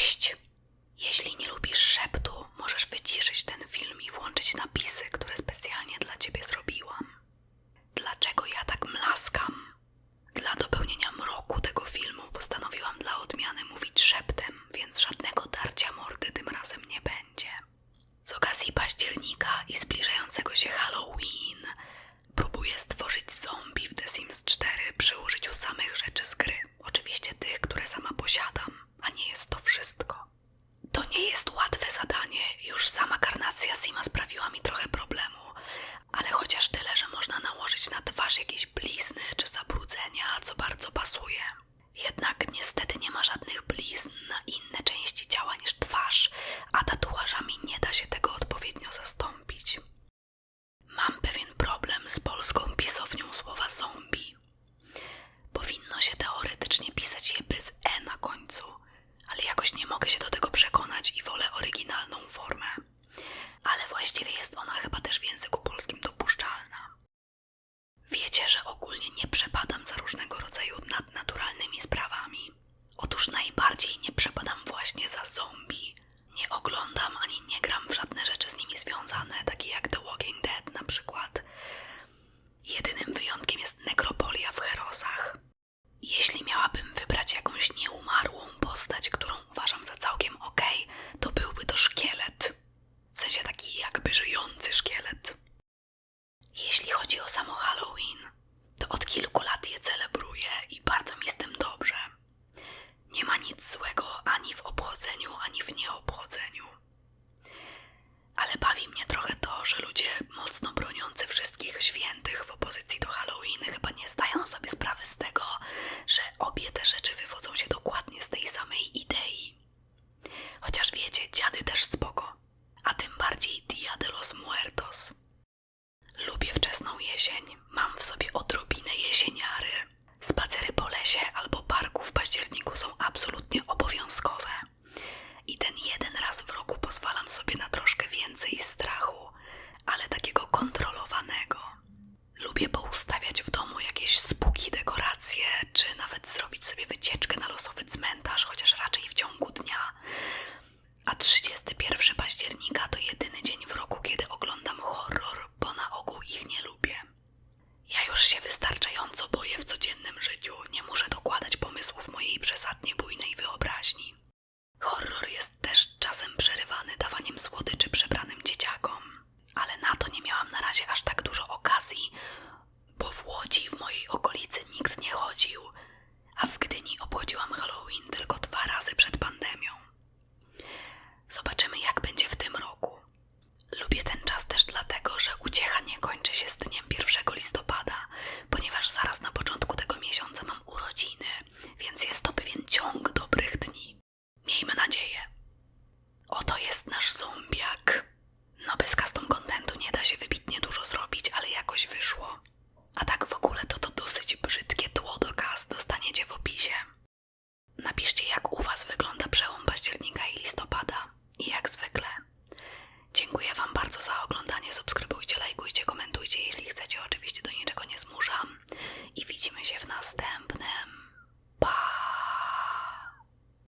Cześć! Jeśli nie lubisz szeptu, możesz wyciszyć ten film i włączyć napisy, które specjalnie dla ciebie zrobiłam. Dlaczego ja tak mlaskam? Dla dopełnienia mroku tego filmu postanowiłam dla odmiany mówić szeptem, więc żadnego darcia mordy tym razem nie będzie. Z okazji października i zbliżającego się Halloween próbuję stworzyć zombie w The Sims 4 przy mi trochę problemu, ale chociaż tyle, że można nałożyć na twarz jakieś blizny czy zabrudzenia, co bardzo pasuje. Chyba też w języku polskim dopuszczalna. Wiecie, że ogólnie nie przepadam że ludzie mocno broniący wszystkich świętych w opozycji do Halloween chyba nie zdają sobie sprawy z tego, że obie te rzeczy wywodzą się dokładnie z tej samej idei. Chociaż wiecie, dziady też spoko, a tym bardziej Dia de los Muertos. Lubię wczesną jesień, mam w sobie odrobinę jesieniary. Spacery po lesie albo parku w październiku nikt nie chodził, a w Gdyni obchodziłam Halloween tylko